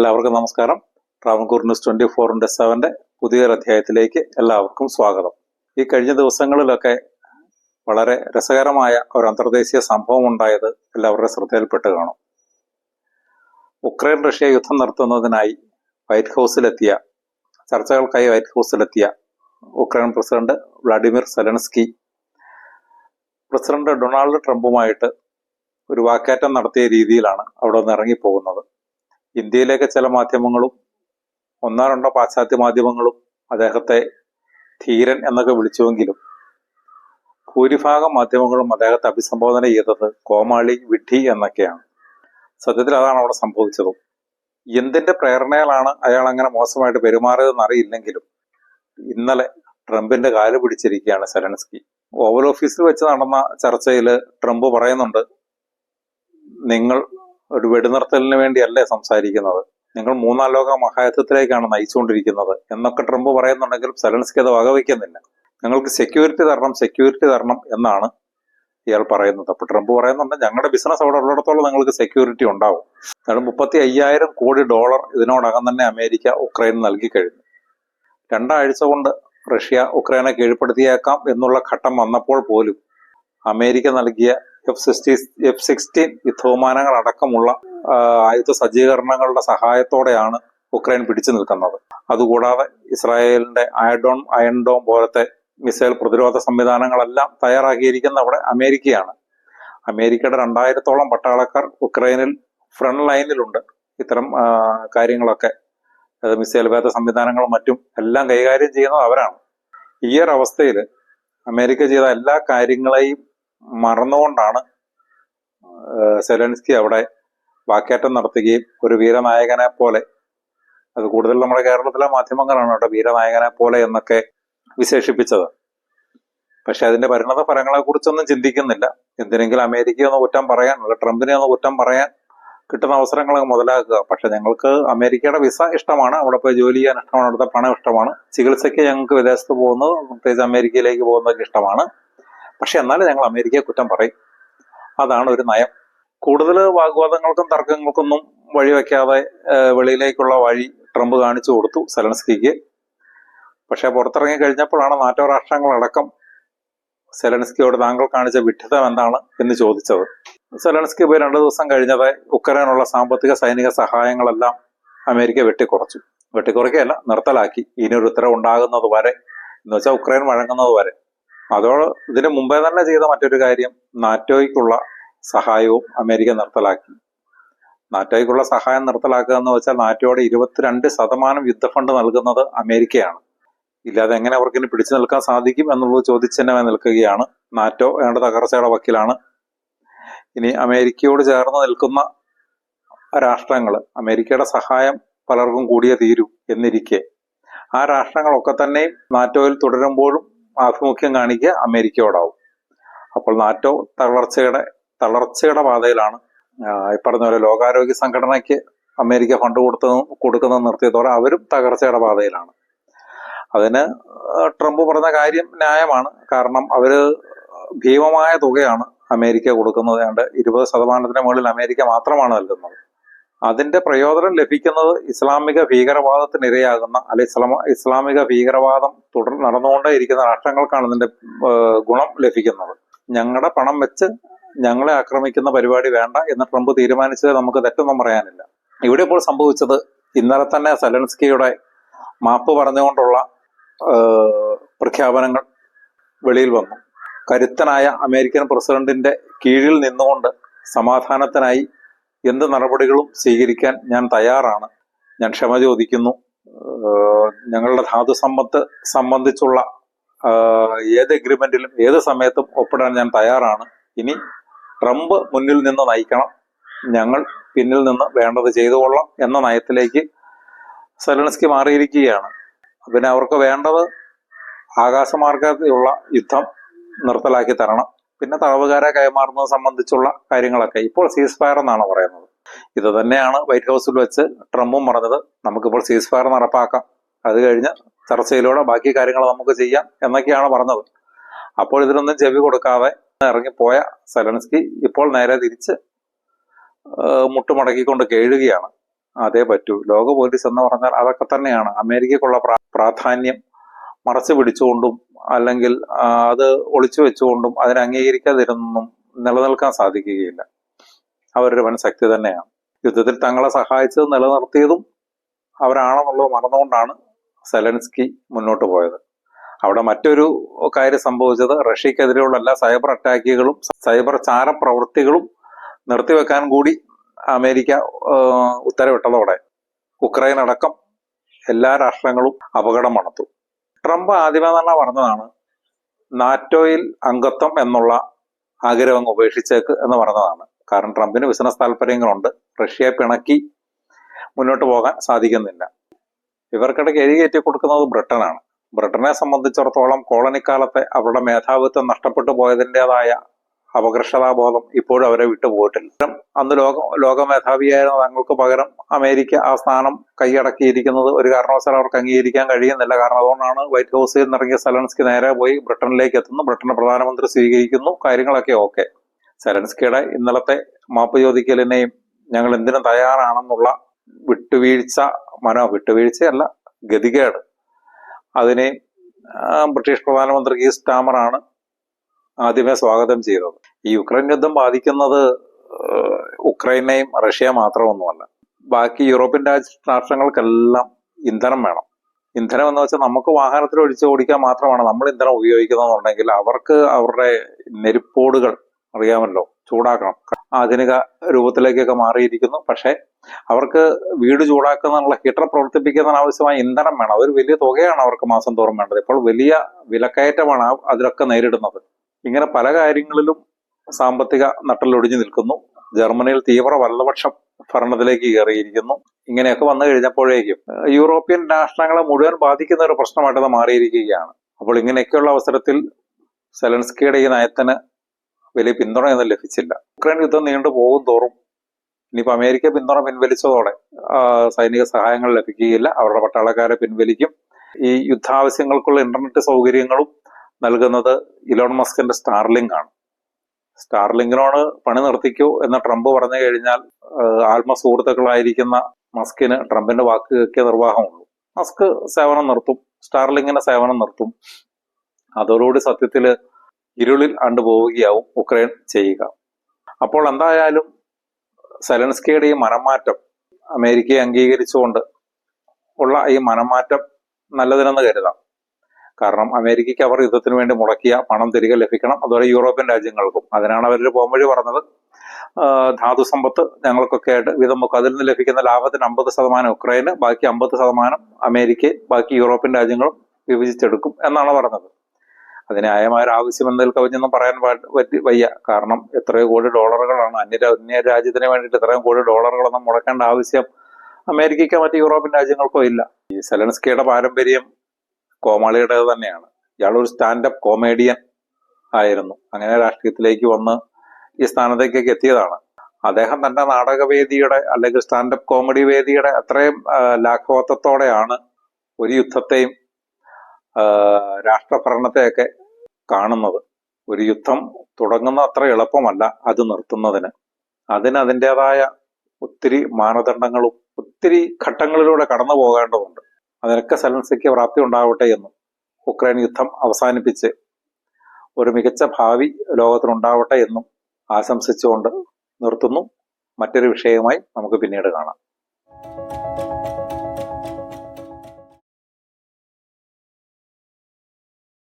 എല്ലാവർക്കും നമസ്കാരം. Travancore news twenty ഫോറിന്റെ സെവന്റെ പുതിയൊരു അധ്യായത്തിലേക്ക് എല്ലാവർക്കും സ്വാഗതം. ഈ കഴിഞ്ഞ ദിവസങ്ങളിലൊക്കെ വളരെ രസകരമായ ഒരു അന്തർദേശീയ സംഭവം ഉണ്ടായത് എല്ലാവരുടെ ശ്രദ്ധയിൽപ്പെട്ട് കാണും. ഉക്രൈൻ റഷ്യ യുദ്ധം നിർത്തുന്നതിനായി വൈറ്റ് ഹൗസിലെത്തിയ ചർച്ചകൾക്കായി white ഹൗസിലെത്തിയ Ukraine president Vladimir Zelensky president Donald ട്രംപുമായിട്ട് ഒരു വാക്കേറ്റം നടത്തിയ രീതിയിലാണ് അവിടെ നിന്ന് ഇറങ്ങിപ്പോകുന്നത്. ഇന്ത്യയിലേക്ക് ചില മാധ്യമങ്ങളും ഒന്നോ രണ്ടോ പാശ്ചാത്യ മാധ്യമങ്ങളും അദ്ദേഹത്തെ ധീരൻ എന്നൊക്കെ വിളിച്ചുവെങ്കിലും ഭൂരിഭാഗം മാധ്യമങ്ങളും അദ്ദേഹത്തെ അഭിസംബോധന ചെയ്തത് കോമാളി വിഡ്ഢി എന്നൊക്കെയാണ്. സത്യത്തിൽ അതാണ് അവിടെ സംഭവിച്ചതും. എന്തിന്റെ പ്രേരണയിലാണ് അയാൾ അങ്ങനെ മോശമായിട്ട് പെരുമാറിയതെന്ന് അറിയില്ലെങ്കിലും ഇന്നലെ ട്രംപിന്റെ കാൽ പിടിച്ചിരിക്കുകയാണ് സെലൻസ്കി. ഓവൽ ഓഫീസിൽ വെച്ച് നടന്ന ചർച്ചയിൽ ട്രംപ് പറയുന്നുണ്ട് നിങ്ങൾ ഒരു വെടിനിർത്തലിന് വേണ്ടിയല്ലേ സംസാരിക്കുന്നത്? നിങ്ങൾ മൂന്നാം ലോക മഹായുദ്ധത്തിലേക്കാണ് നയിച്ചുകൊണ്ടിരിക്കുന്നത് എന്നൊക്കെ ട്രംപ് പറയുന്നുണ്ടെങ്കിലും സെലൻസ്കി അത് വകവയ്ക്കുന്നില്ല. ഞങ്ങൾക്ക് സെക്യൂരിറ്റി തരണം സെക്യൂരിറ്റി തരണം എന്നാണ് ഇയാൾ പറയുന്നത്. അപ്പൊ ട്രംപ് പറയുന്നുണ്ട് ഞങ്ങളുടെ ബിസിനസ് അവിടെ ഉള്ളിടത്തോളം നിങ്ങൾക്ക് സെക്യൂരിറ്റി ഉണ്ടാവും. അതായത് മുപ്പത്തി അയ്യായിരം കോടി ഡോളർ ഇതിനോടകം തന്നെ അമേരിക്ക ഉക്രൈൻ നൽകി കഴിഞ്ഞു. രണ്ടാഴ്ച കൊണ്ട് റഷ്യ ഉക്രൈനെ കീഴ്പ്പെടുത്തിയേക്കാം എന്നുള്ള ഘട്ടം വന്നപ്പോൾ പോലും അമേരിക്ക നൽകിയ എഫ് സിക്സ്റ്റി എഫ് സിക്സ്റ്റീൻ യുദ്ധവിമാനങ്ങൾ അടക്കമുള്ള ആയുധ സജ്ജീകരണങ്ങളുടെ സഹായത്തോടെയാണ് ഉക്രൈൻ പിടിച്ചു നിൽക്കുന്നത്. അതുകൂടാതെ ഇസ്രായേലിന്റെ അയഡോൺ അയൺഡോം പോലത്തെ മിസൈൽ പ്രതിരോധ സംവിധാനങ്ങളെല്ലാം തയ്യാറാക്കിയിരിക്കുന്ന അവിടെ അമേരിക്കയാണ്. അമേരിക്കയുടെ രണ്ടായിരത്തോളം പട്ടാളക്കാർ ഉക്രൈനിൽ ഫ്രണ്ട് ലൈനിലുണ്ട് ഇത്തരം കാര്യങ്ങളൊക്കെ മിസൈൽ ഭേദ സംവിധാനങ്ങളും മറ്റും എല്ലാം കൈകാര്യം ചെയ്യുന്നത് അവരാണ്. ഈ ഒരു അവസ്ഥയിൽ അമേരിക്ക ചെയ്ത എല്ലാ കാര്യങ്ങളെയും മറന്നുകൊണ്ടാണ് സെലൻസ്കി അവിടെ വാക്കേറ്റം നടത്തുകയും ഒരു വീരനായകനെ പോലെ. അത് കൂടുതൽ നമ്മുടെ കേരളത്തിലെ മാധ്യമങ്ങളാണ് അവിടെ വീരനായകനെ പോലെ എന്നൊക്കെ വിശേഷിപ്പിച്ചത്. പക്ഷെ അതിന്റെ പരിണത ഫലങ്ങളെ കുറിച്ചൊന്നും ചിന്തിക്കുന്നില്ല. എന്തിനെങ്കിലും അമേരിക്കയെ ഒന്ന് കുറ്റം പറയാൻ ട്രംപിനെ ഒന്ന് കുറ്റം പറയാൻ കിട്ടുന്ന അവസരങ്ങൾ മുതലാക്കുക. പക്ഷെ ഞങ്ങൾക്ക് അമേരിക്കയുടെ വിസ ഇഷ്ടമാണ്. അവിടെ പോയി ജോലി ചെയ്യാൻ ഇഷ്ടമാണ്. അവിടുത്തെ പണം ഇഷ്ടമാണ്. ചികിത്സയ്ക്ക് ഞങ്ങൾക്ക് വിദേശത്ത് പോകുന്നത് പ്രത്യേകിച്ച് അമേരിക്കയിലേക്ക് പോകുന്നതൊക്കെ ഇഷ്ടമാണ്. പക്ഷെ എന്നാലും ഞങ്ങൾ അമേരിക്കയെ കുറ്റം പറയും. അതാണ് ഒരു നയം. കൂടുതൽ വാഗ്വാദങ്ങൾക്കും തർക്കങ്ങൾക്കൊന്നും വഴിവെക്കാതെ വെളിയിലേക്കുള്ള വഴി ട്രംപ് കാണിച്ചു കൊടുത്തു സെലൻസ്കിക്ക്. പക്ഷെ പുറത്തിറങ്ങി കഴിഞ്ഞപ്പോഴാണ് നാറ്റോ രാഷ്ട്രങ്ങളടക്കം സെലൻസ്കിയോട് താങ്കൾ കാണിച്ച വിഡ്ഢിതം എന്താണ് എന്ന് ചോദിച്ചത്. സെലൻസ്കി പോയി രണ്ടു ദിവസം കഴിഞ്ഞത് ഉക്രൈനുള്ള സാമ്പത്തിക സൈനിക സഹായങ്ങളെല്ലാം അമേരിക്ക വെട്ടിക്കുറച്ചു. വെട്ടിക്കുറയ്ക്കുകയല്ല നിർത്തലാക്കി. ഇനി ഒരു ഉത്തരവ് ഉണ്ടാകുന്നത് വരെ എന്ന് വെച്ചാൽ ഉക്രൈൻ വഴങ്ങുന്നത് വരെ. അതോട് ഇതിന് മുമ്പേ തന്നെ ചെയ്ത മറ്റൊരു കാര്യം നാറ്റോയ്ക്കുള്ള സഹായവും അമേരിക്ക നിർത്തലാക്കി. നാറ്റോയ്ക്കുള്ള സഹായം നിർത്തലാക്കുക എന്ന് വെച്ചാൽ നാറ്റോയുടെ ഇരുപത്തിരണ്ട് ശതമാനം യുദ്ധഫണ്ട് നൽകുന്നത് അമേരിക്കയാണ്. ഇല്ലാതെ എങ്ങനെ അവർക്ക് ഇനി പിടിച്ചു നിൽക്കാൻ സാധിക്കും എന്നുള്ളത് ചോദിച്ചെന്നെ നിൽക്കുകയാണ്. നാറ്റോ അയാളുടെ തകർച്ചയുടെ വക്കിലാണ്. ഇനി അമേരിക്കയോട് ചേർന്ന് നിൽക്കുന്ന രാഷ്ട്രങ്ങൾ അമേരിക്കയുടെ സഹായം പലർക്കും കൂടിയേ തീരൂ എന്നിരിക്കെ. ആ രാഷ്ട്രങ്ങളൊക്കെ തന്നെ നാറ്റോയിൽ തുടരുമ്പോഴും ആഭിമുഖ്യം കാണിക്കുക അമേരിക്കയോടാവും. അപ്പോൾ നാറ്റോ തളർച്ചയുടെ തളർച്ചയുടെ പാതയിലാണ് ഈ പറഞ്ഞ പോലെ ലോകാരോഗ്യ സംഘടനയ്ക്ക് അമേരിക്ക ഫണ്ട് കൊടുത്തതും കൊടുക്കുന്നത് നിർത്തിയതോടെ അവരും തകർച്ചയുടെ പാതയിലാണ്. അതിന് ട്രംപ് പറഞ്ഞ കാര്യം ന്യായമാണ്. കാരണം അവർ ഭീമമായ തുകയാണ് അമേരിക്ക കൊടുക്കുന്നത്. ഏതാണ്ട് ഇരുപത് ശതമാനത്തിന് മുകളിൽ അമേരിക്ക മാത്രമാണ് നൽകുന്നത്. അതിന്റെ പ്രയോജനം ലഭിക്കുന്നത് ഇസ്ലാമിക ഭീകരവാദത്തിനിരയാകുന്ന അല്ലെ ഇസ്ലാമ ഇസ്ലാമിക ഭീകരവാദം തുടർ നടന്നുകൊണ്ടേ ഇരിക്കുന്ന രാഷ്ട്രങ്ങൾക്കാണ് ഇതിന്റെ ഗുണം ലഭിക്കുന്നത്. ഞങ്ങളുടെ പണം വെച്ച് ഞങ്ങളെ ആക്രമിക്കുന്ന പരിപാടി വേണ്ട എന്ന് ട്രംപ് തീരുമാനിച്ചത് നമുക്ക് തെറ്റൊന്നും പറയാനില്ല. ഇവിടെ ഇപ്പോൾ സംഭവിച്ചത് ഇന്നലെ തന്നെ സെലൻസ്കിയുടെ മാപ്പ് പറഞ്ഞുകൊണ്ടുള്ള പ്രഖ്യാപനങ്ങൾ വെളിയിൽ വന്നു. കരുത്തനായ അമേരിക്കൻ പ്രസിഡന്റിന്റെ കീഴിൽ നിന്നുകൊണ്ട് സമാധാനത്തിനായി എന്ത് നടപടികളും സ്വീകരിക്കാൻ ഞാൻ തയ്യാറാണ്. ഞാൻ ക്ഷമ ചോദിക്കുന്നു. ഞങ്ങളുടെ ധാതു സമ്പത്ത് സംബന്ധിച്ചുള്ള ഏത് എഗ്രിമെന്റിലും ഏത് സമയത്തും ഒപ്പിടാൻ ഞാൻ തയ്യാറാണ്. ഇനി ട്രംപ് മുന്നിൽ നിന്ന് നയിക്കണം. ഞങ്ങൾ പിന്നിൽ നിന്ന് വേണ്ടത് ചെയ്തുകൊള്ളാം എന്ന നയത്തിലേക്ക് സെലൻസ്കി മാറിയിരിക്കുകയാണ്. പിന്നെ അവർക്ക് വേണ്ടത് ആകാശമാർഗത്തിലുള്ള യുദ്ധം നിർത്തലാക്കി തരണം. പിന്നെ തടവുകാരെ കൈമാറുന്നത് സംബന്ധിച്ചുള്ള കാര്യങ്ങളൊക്കെ ഇപ്പോൾ സീസ് ഫയർ എന്നാണ് പറയുന്നത്. ഇത് തന്നെയാണ് വൈറ്റ് ഹൗസിൽ വെച്ച് ട്രംപും പറഞ്ഞത് നമുക്കിപ്പോൾ സീസ് ഫയർ നടപ്പാക്കാം. അത് കഴിഞ്ഞ് ചർച്ചയിലൂടെ ബാക്കി കാര്യങ്ങൾ നമുക്ക് ചെയ്യാം എന്നൊക്കെയാണ് പറഞ്ഞത്. അപ്പോൾ ഇതിനൊന്നും ചെവി കൊടുക്കാതെ ഇറങ്ങിപ്പോയ സെലൻസ്കി ഇപ്പോൾ നേരെ തിരിച്ച് മുട്ടുമടക്കിക്കൊണ്ട് കേഴുകയാണ്. അതേ പറ്റൂ. ലോക പോലീസ് എന്ന് പറഞ്ഞാൽ അതൊക്കെ തന്നെയാണ്. അമേരിക്കക്കുള്ള പ്രാധാന്യം മറച്ചു പിടിച്ചുകൊണ്ടും അല്ലെങ്കിൽ അത് ഒളിച്ചു വെച്ചുകൊണ്ടും അതിനെ അംഗീകരിക്കാതിരുന്നൊന്നും നിലനിൽക്കാൻ സാധിക്കുകയില്ല. അവരൊരു വൻ ശക്തി തന്നെയാണ്. യുദ്ധത്തിൽ തങ്ങളെ സഹായിച്ചത് നിലനിർത്തിയതും അവരാണെന്നുള്ളത് മറന്നുകൊണ്ടാണ് സെലൻസ്കി മുന്നോട്ട് പോയത്. അവിടെ മറ്റൊരു കാര്യം സംഭവിച്ചത് റഷ്യക്കെതിരെയുള്ള എല്ലാ സൈബർ അറ്റാക്കുകളും സൈബർ ചാരപ്രവൃത്തികളും നിർത്തിവെക്കാൻ കൂടി അമേരിക്ക ഉത്തരവിട്ടതോടെ ഉക്രൈൻ അടക്കം എല്ലാ രാഷ്ട്രങ്ങളും അപകടം മണത്തു. ട്രംപ് ആദ്യമേ തന്നെ പറഞ്ഞതാണ് നാറ്റോയിൽ അംഗത്വം എന്നുള്ള ആഗ്രഹം അങ്ങ് ഉപേക്ഷിച്ചേക്ക് എന്ന് പറഞ്ഞതാണ്. കാരണം ട്രംപിന് ബിസിനസ് താല്പര്യങ്ങളുണ്ട്. റഷ്യയെ പിണക്കി മുന്നോട്ട് പോകാൻ സാധിക്കുന്നില്ല. ഇവർക്കിടയ്ക്ക് എഴുകേറ്റി കൊടുക്കുന്നത് ബ്രിട്ടനാണ്. ബ്രിട്ടനെ സംബന്ധിച്ചിടത്തോളം കോളനിക്കാലത്തെ അവരുടെ മേധാവിത്വം നഷ്ടപ്പെട്ടു പോയതിന്റെതായ അപകർഷതാബോധം ഇപ്പോഴും അവരെ വിട്ടുപോയിട്ടില്ല അന്ന് ലോക ലോക മേധാവിയായിരുന്ന തങ്ങൾക്ക് പകരം അമേരിക്ക ആ സ്ഥാനം കൈയടക്കിയിരിക്കുന്നത് ഒരു കാരണവശാലും അവർക്ക് അംഗീകരിക്കാൻ കഴിയുന്നില്ല. കാരണം അതുകൊണ്ടാണ് വൈറ്റ് ഹൗസിൽ നിന്നിറങ്ങിയ സെലൻസ്കി നേരെ പോയി ബ്രിട്ടനിലേക്ക് എത്തുന്നു. ബ്രിട്ടൻ പ്രധാനമന്ത്രി സ്വീകരിക്കുന്നു. കാര്യങ്ങളൊക്കെ ഓക്കെ. സെലൻസ്കിയുടെ ഇന്നലത്തെ മാപ്പ് ചോദിക്കലിനെയും ഞങ്ങൾ എന്തിനും തയ്യാറാണെന്നുള്ള വിട്ടുവീഴ്ച മനോ വിട്ടുവീഴ്ചയല്ല ഗതികേട്. അതിനെയും ബ്രിട്ടീഷ് പ്രധാനമന്ത്രി കീ സ്റ്റാമറാണ് ആദ്യമേ സ്വാഗതം ചെയ്തത് ഈ യുക്രൈൻ യുദ്ധം ബാധിക്കുന്നത് ഉക്രൈനെയും റഷ്യ മാത്രമൊന്നുമല്ല. ബാക്കി യൂറോപ്യൻ രാഷ്ട്രങ്ങൾക്കെല്ലാം ഇന്ധനം വേണം. ഇന്ധനം എന്ന് വെച്ചാൽ നമുക്ക് വാഹനത്തിൽ ഒഴിച്ച് ഓടിക്കാൻ മാത്രമാണ് നമ്മൾ ഇന്ധനം ഉപയോഗിക്കുന്നതെന്നുണ്ടെങ്കിൽ അവർക്ക് അവരുടെ നെരുപ്പോടുകൾ അറിയാമല്ലോ ചൂടാക്കണം. ആധുനിക രൂപത്തിലേക്കൊക്കെ മാറിയിരിക്കുന്നു. പക്ഷേ അവർക്ക് വീട് ചൂടാക്കുന്നതിനുള്ള ഹീറ്റർ പ്രവർത്തിപ്പിക്കുന്നതിന് ആവശ്യമായ ഇന്ധനം വേണം. ഒരു വലിയ തുകയാണ് അവർക്ക് മാസം തോറും വേണ്ടത്. ഇപ്പോൾ വലിയ വിലക്കയറ്റമാണ് അതിലൊക്കെ നേരിടുന്നത്. ഇങ്ങനെ പല കാര്യങ്ങളിലും സാമ്പത്തിക നട്ടലൊടിഞ്ഞു നിൽക്കുന്നു. ജർമ്മനിയിൽ തീവ്ര വലതുപക്ഷം ഭരണത്തിലേക്ക് കയറിയിരിക്കുന്നു. ഇങ്ങനെയൊക്കെ വന്നു കഴിഞ്ഞപ്പോഴേക്കും യൂറോപ്യൻ രാഷ്ട്രങ്ങളെ മുഴുവൻ ബാധിക്കുന്ന ഒരു പ്രശ്നമായിട്ട് അത് മാറിയിരിക്കുകയാണ്. അപ്പോൾ ഇങ്ങനെയൊക്കെയുള്ള അവസരത്തിൽ സെലൻസ്കിയുടെ ഈ നയത്തിന് വലിയ പിന്തുണയൊന്നും ലഭിച്ചില്ല. ഉക്രൈൻ യുദ്ധം നീണ്ടു പോകും തോറും ഇനിയിപ്പോൾ അമേരിക്ക പിന്തുണ പിൻവലിച്ചതോടെ സൈനിക സഹായങ്ങൾ ലഭിക്കുകയില്ല. അവരുടെ പട്ടാളക്കാരെ പിൻവലിക്കും. ഈ യുദ്ധാവശ്യങ്ങൾക്കുള്ള ഇന്റർനെറ്റ് സൗകര്യങ്ങളും നൽകുന്നത് ഇലോൺ മസ്കിന്റെ സ്റ്റാർലിങ്ക് ആണ്. സ്റ്റാർലിങ്കിനോട് പണി നിർത്തിക്കൂ എന്ന് ട്രംപ് പറഞ്ഞു കഴിഞ്ഞാൽ ആത്മ ആത്മസുഹൃത്തുക്കളായിരിക്കുന്ന മസ്കിന് ട്രംപിന്റെ വാക്ക് കേൾക്കിയ നിർവാഹമുള്ളൂ. മസ്ക് സേവനം നിർത്തും സ്റ്റാർലിങ്ങിന്റെ സേവനം നിർത്തും. അതോടുകൂടി സത്യത്തിൽ ഇരുളിൽ അണ്ടുപോവുകയാവും ഉക്രൈൻ ചെയ്യുക. അപ്പോൾ എന്തായാലും സെലൻസ്കിയുടെ ഈ മനംമാറ്റം അമേരിക്കയെ അംഗീകരിച്ചുകൊണ്ട് ഉള്ള ഈ മനംമാറ്റം നല്ലതിനെന്ന് കരുതാം. കാരണം അമേരിക്കയ്ക്ക് അവർ യുദ്ധത്തിന് വേണ്ടി മുടക്കിയ പണം തിരികെ ലഭിക്കണം. അതുപോലെ യൂറോപ്യൻ രാജ്യങ്ങൾക്കും. അതിനാണ് അവരൊരു പോംവഴി പറഞ്ഞത്. ധാതു സമ്പത്ത് ഞങ്ങൾക്കൊക്കെ ആയിട്ട് വിധം വെക്കും അതിൽ നിന്ന് ലഭിക്കുന്ന ലാഭത്തിന് അമ്പത് ശതമാനം ഉക്രൈന് ബാക്കി അമ്പത് ശതമാനം അമേരിക്ക ബാക്കി യൂറോപ്യൻ രാജ്യങ്ങളും വിഭജിച്ചെടുക്കും എന്നാണ് പറഞ്ഞത്. അതിന് ന്യായമായ ഒരു ആവശ്യം എന്നതിൽ കവിഞ്ഞൊന്നും പറയാൻ പറ്റി വയ്യ. കാരണം എത്രയോ കോടി ഡോളറുകളാണ് അന്യ അന്യ രാജ്യത്തിന് വേണ്ടിയിട്ട് ഇത്രയും കോടി ഡോളറുകളൊന്നും മുടക്കേണ്ട ആവശ്യം അമേരിക്കയ്ക്കോ മറ്റ് യൂറോപ്യൻ രാജ്യങ്ങൾക്കോ ഇല്ല. ഈ സെലൻസ്കിയുടെ പാരമ്പര്യം കോമാളിയുടേത് തന്നെയാണ്. ഇയാളൊരു സ്റ്റാൻഡപ്പ് കോമേഡിയൻ ആയിരുന്നു. അങ്ങനെ രാഷ്ട്രീയത്തിലേക്ക് വന്ന് ഈ സ്ഥാനത്തേക്കൊക്കെ എത്തിയതാണ്. അദ്ദേഹം തന്റെ നാടകവേദിയുടെ അല്ലെങ്കിൽ സ്റ്റാൻഡപ്പ് കോമഡി വേദിയുടെ അത്രയും ലാഘവത്വത്തോടെയാണ് ഒരു യുദ്ധത്തെയും രാഷ്ട്രഭരണത്തെയൊക്കെ കാണുന്നത്. ഒരു യുദ്ധം തുടങ്ങുന്ന അത്ര എളുപ്പമല്ല അത് നിർത്തുന്നതിന്. അതിന് അതിന്റെതായ ഒത്തിരി മാനദണ്ഡങ്ങളും ഒത്തിരി ഘട്ടങ്ങളിലൂടെ കടന്നു പോകേണ്ടതുണ്ട് അതിനൊക്കെ സെലൻസിക്ക് പ്രാപ്തി ഉണ്ടാവട്ടെ എന്നും ഉക്രൈൻ യുദ്ധം അവസാനിപ്പിച്ച് ഒരു മികച്ച ഭാവി ലോകത്തിനുണ്ടാവട്ടെ എന്നും ആശംസിച്ചുകൊണ്ട് നിർത്തുന്നു. മറ്റൊരു വിഷയവുമായി നമുക്ക് പിന്നീട് കാണാം.